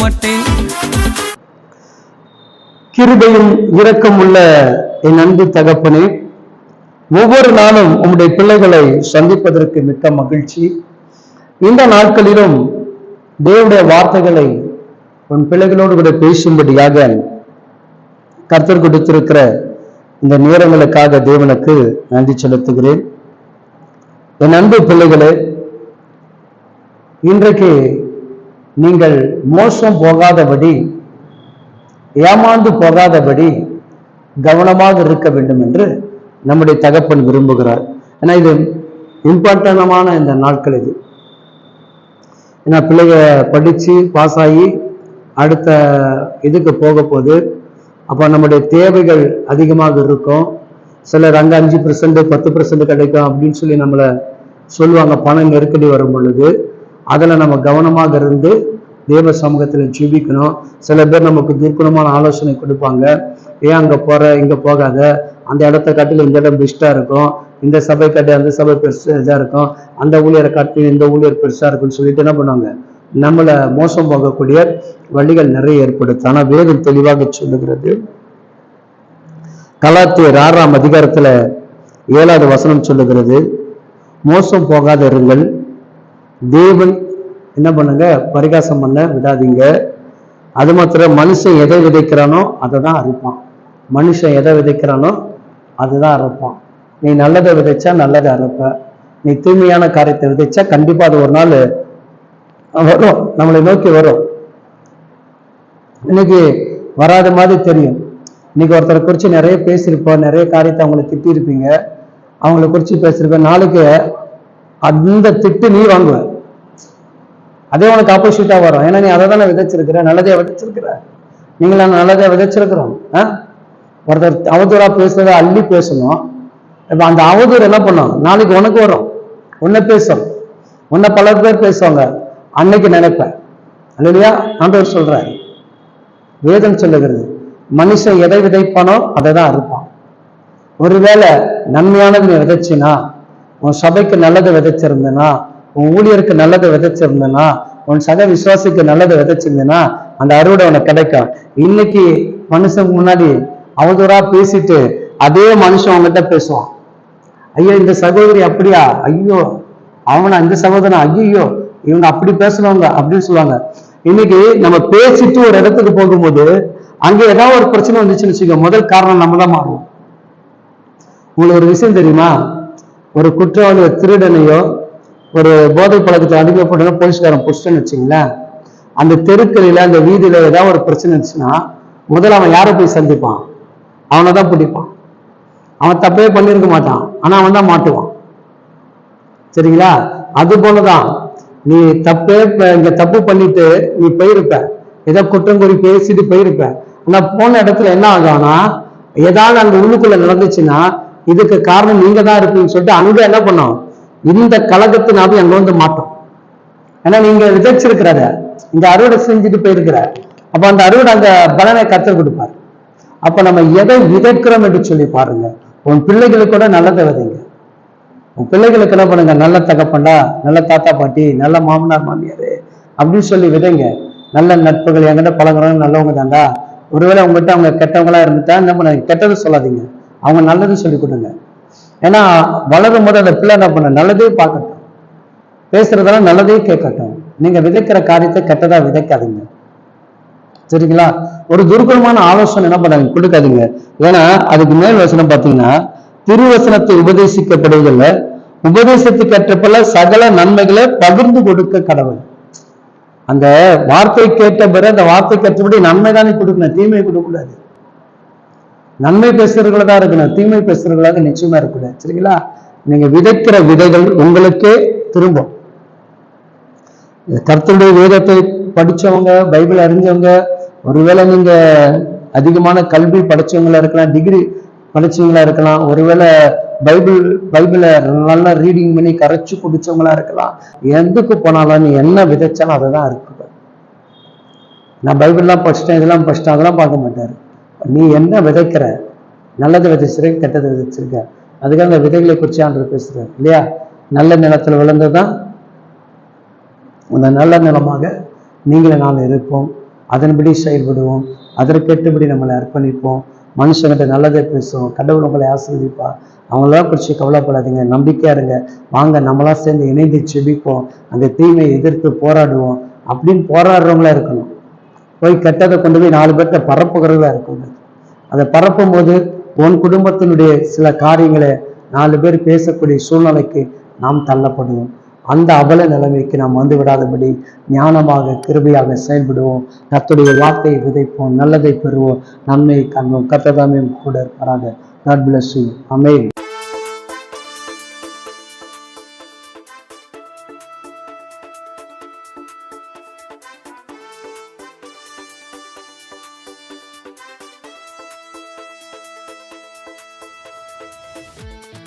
மாட்டேன் கிருபையும் இரக்கம் உள்ள என் அன்பு தகப்பனே ஒவ்வொரு நாளும் உம்முடைய பிள்ளைகளை சந்திப்பதற்கு மிக்க மகிழ்ச்சி. இந்த நாட்களிலும் தேவனுடைய வார்த்தைகளை உன் பிள்ளைகளோடு கூட பேசும்படியாக கர்த்தர் கொடுத்திருக்கிற இந்த நேரங்களுக்காக தேவனுக்கு நன்றி செலுத்துகிறேன். என் அன்பு பிள்ளைகளே இன்றைக்கு நீங்கள் மோசம் போகாதபடி ஏமாந்து போகாதபடி கவனமாக இருக்க வேண்டும் என்று நம்முடைய தகப்பன் விரும்புகிறார். ஏன்னா இது இம்பார்ட்டனமான இந்த நாட்கள் இது. ஏன்னா பிள்ளைய படித்து பாஸ் ஆகி அடுத்த இதுக்கு போக போகுது அப்போ நம்முடைய தேவைகள் அதிகமாக இருக்கும். சிலர் அங்கே அஞ்சு பர்சன்ட் பத்து பர்சன்ட் கிடைக்கும் அப்படின்னு சொல்லி நம்மளை சொல்லுவாங்க. பணம் நெருக்கடி வரும் பொழுது அதில் நம்ம கவனமாக இருந்து தேவ சமூகத்தில் ஜீவிக்கணும். சில பேர் நமக்கு தீர்க்குணமான ஆலோசனை கொடுப்பாங்க. ஏன் அங்கே போகிற இங்கே போகாத. அந்த இடத்த காட்டில் இந்த இடம் பெஸ்ட்டாக இருக்கும். இந்த சபை காட்டி அந்த சபை பெருசு இதாக இருக்கும். அந்த ஊழியரை காட்டி இந்த ஊழியர் பெருசாக இருக்கும்னு சொல்லிட்டு என்ன பண்ணுவாங்க? நம்மளை மோசம் போகக்கூடிய வழிகள் நிறைய ஏற்படுத்து ஆனால் வேதம் தெளிவாக சொல்லுகிறது. கலாத்தியர் ஆறாம் அதிகாரத்தில் ஏழாவது வசனம் சொல்லுகிறது. மோசம் போகாத இருங்கள். தேவன் என்ன பண்ணுங்க? பரிகாசம் பண்ண விடாதீங்க. அது மாத்திரம் மனுஷன் எதை விதைக்கிறானோ அதை தான் அறுப்பான். மனுஷன் எதை விதைக்கிறானோ அதுதான் அறுப்பான். நீ நல்லதை விதைச்சா நல்லதை அறுப்ப. நீ தூய்மையான காரியத்தை விதைச்சா கண்டிப்பா அது ஒரு நாள் வரும். நம்மளை நோக்கி வரும். இன்னைக்கு வராத மாதிரி தெரியும். இன்னைக்கு ஒருத்தரை குறித்து நிறைய பேசியிருப்போம். நிறைய காரியத்தை அவங்களை திட்டியிருப்பீங்க. அவங்கள குறித்து பேசியிருப்பேன். நாளைக்கு அந்த திட்டு நீ வாங்குவேன் அதே உனக்கு ஆப்போசிட்டா வரும். ஏன்னா நீ அதை தானே விதைச்சிருக்கிற? நல்லதே விதைச்சிருக்கிற? நீங்களா நல்லதே விதைச்சிருக்கிறோம். ஆ? ஒருத்தர் அவதூறா பேசுறத அள்ளி பேசணும். இப்ப அந்த அவதூறு என்ன பண்ணும்? நாளைக்கு உனக்கு வரும். உன்னை பேசும். உன்னை பல பேர் பேசுவாங்க. அன்னைக்கு நினைப்பேன். இல்லையா ஆண்டவர் சொல்றாரு. வேதம் சொல்லுகிறது. மனுஷன் எதை விதைப்பானோ அதை தான் அறுப்பான். ஒருவேளை நன்மையானது நீ விதைச்சினா உன் சபைக்கு நல்லதை விதைச்சிருந்தனா உன் ஊழியருக்கு நல்லதை விதைச்சிருந்தனா உன் சக விசுவாசிக்கு நல்லதை விதைச்சிருந்தனா அந்த அறுவடை உனக்கு கிடைக்கும். இன்னைக்கு மனுஷனுக்கு முன்னாடி அவதூறா பேசிட்டு அதே மனுஷன் அவங்ககிட்ட பேசுவான். ஐயோ இந்த சகோதரி அப்படியா? ஐயோ அவனா இந்த சகோதரன் ஐயோ இவங்க அப்படி பேசுவாங்க அப்படின்னு சொல்லுவாங்க. இன்னைக்கு நம்ம பேசிட்டு ஒரு இடத்துக்கு போகும்போது அங்க ஏதாவது ஒரு பிரச்சனை வந்துச்சுன்னு வச்சுக்கோ முதல் காரணம் நம்ம தான் மாறுவோம் உங்களுக்கு ஒரு விஷயம் தெரியுமா? ஒரு குற்றவாளியோ திருடனையோ ஒரு போதை பழக்கத்தை அடிமைப்பட்டனோ போலீஸ்காரன் புடிச்சிட்டேன்னு வச்சுங்களேன் அந்த தெருக்களில அந்த வீதியில் ஏதாவது ஒரு பிரச்சனை இருந்துச்சுன்னா முதல்ல அவன் யாரை போய் சந்திப்பான்? அவனை தான் பிடிப்பான். அவன் தப்பே பண்ணியிருக்க மாட்டான். ஆனால் அவன் தான் மாட்டுவான். சரிங்களா? அது போலதான். நீ தப்பே ப- தப்பு பண்ணிட்டு நீ போயிருப்ப. ஏதோ குற்றம் கூறி பேசிட்டு போயிருப்ப. ஆனா போன இடத்துல என்ன ஆகும்னா ஏதாவது அங்க உள்ளுக்குள்ள நடந்துச்சுன்னா இதுக்கு காரணம் நீங்க தான் இருப்பீங்கன்னு சொல்லிட்டு அங்க என்ன பண்ணோம் இந்த கழகத்தினாவே அங்க வந்து மாட்டோம். ஏன்னா நீங்க விதைச்சிருக்கிறத இந்த அறுவடை செஞ்சுட்டு போயிருக்கிற அப்ப அந்த அறுவடை அந்த பலனை கத்தர் கொடுப்பார். அப்ப நம்ம எதை விதைக்கிறோம் என்று சொல்லி பாருங்க. உன் பிள்ளைகளுக்கு கூட நல்லதை விதைங்க. உன் பிள்ளைகளுக்கு என்ன பண்ணுங்க? நல்ல தகப்பண்டா நல்ல தாத்தா பாட்டி நல்ல மாமனார் மாமியார் அப்படின்னு சொல்லி விதைங்க. நல்ல நட்புகள் என்கிட்ட பழகிறவங்க நல்லவங்க தாண்டா ஒருவேளை உங்ககிட்ட அவங்க கெட்டவங்களா இருந்துட்டா என்ன பண்ணுங்க கெட்டது சொல்லாதீங்க. அவங்க நல்லது சொல்லி கொடுங்க. ஏன்னா வளரும் போது அந்த பிள்ளை என்ன பண்ண? நல்லதே பார்க்கட்டும். பேசுறதெல்லாம் நல்லதே கேட்கட்டும். நீங்க விதைக்கிற காரியத்தை கெட்டதா விதைக்காதீங்க. சரிங்களா? ஒரு துர்குணமான ஆலோசனை என்ன பண்ணாங்க? கொடுக்காதீங்க. ஏன்னா அதுக்கு மேல் வசனம் பார்த்தீங்கன்னா திருவசனத்தை உபதேசிக்கப்படுவதில்லை. உபதேசத்துக்கு ஏற்றப்பல சகல நன்மைகளை பகிர்ந்து கொடுக்க கடவுள். அந்த வார்த்தை கேட்ட பிறகு அந்த வார்த்தை கற்றபடி நன்மை தானே கொடுக்கணும். தீமை கொடுக்கக்கூடாது. நன்மை பேசுறவர்களா தான் இருக்கணும். தீமை பேசுறவர்களாக நிச்சயமா இருக்கக்கூடாது. சரிங்களா? நீங்க விதைக்கிற விதைகள் உங்களுக்கே திரும்பும். கர்த்தருடைய வேதத்தை படிச்சவங்க பைபிள் அறிஞ்சவங்க ஒருவேளை நீங்க அதிகமான கல்வி படிச்சவங்களா இருக்கலாம் டிகிரி படிச்சவங்களா இருக்கலாம் ஒருவேளை பைபிள் பைபிளை நல்லா ரீடிங் பண்ணி கரைச்சு குடிச்சவங்களா இருக்கலாம். எதுக்கு போனாலும் நீ என்ன விதைச்சாலும் அதை தான் இருக்குது. நான் பைபிள்லாம் படிச்சிட்டேன் இதெல்லாம் படிச்சிட்டேன் அதெல்லாம் பார்க்க மாட்டாரு. நீ என்ன விதைக்கிற? நல்லது விதைச்சிருக்க கெட்டது விதைச்சிருக்க அதுக்காக அந்த விதைகளை குறித்து ஆண்டு இல்லையா? நல்ல நிலத்துல விழுந்ததுதான் அந்த நல்ல நிலமாக நீங்களும் நான் இருப்போம். அதன்படி செயல்படுவோம். அதற்கேற்றபடி நம்மளை அர்ப்பணிப்போம். மனுஷங்கிட்ட நல்லதை பேசுவோம். கடவுள் உங்களை ஆசீர்வதிப்பார். அவங்களாம் குறித்து கவலைப்படாதீங்க. நம்பிக்கையா இருங்க. வாங்க நம்மளாம் சேர்ந்து இணைந்து செபிப்போம் அந்த தீமையை எதிர்த்து போராடுவோம். அப்படின்னு போராடுறவங்களா இருக்கணும். போய் கெட்டதை கொண்டு போய் நாலு பேர்த்த பரப்புகிறதா இருக்கும் அதை பரப்பும் போது உன் குடும்பத்தினுடைய சில காரியங்களை நாலு பேர் பேசக்கூடிய சூழ்நிலைக்கு நாம் தள்ளப்படுவோம். அந்த அவல நிலைமைக்கு நாம் வந்து விடாதபடி ஞானமாக கிருபையாக செயல்படுவோம். கத்துடைய வார்த்தையை விதைப்போம் நல்லதை பெறுவோம். நன்மை காண்போம் கத்ததாமே கூட இருப்பாராக. God bless Música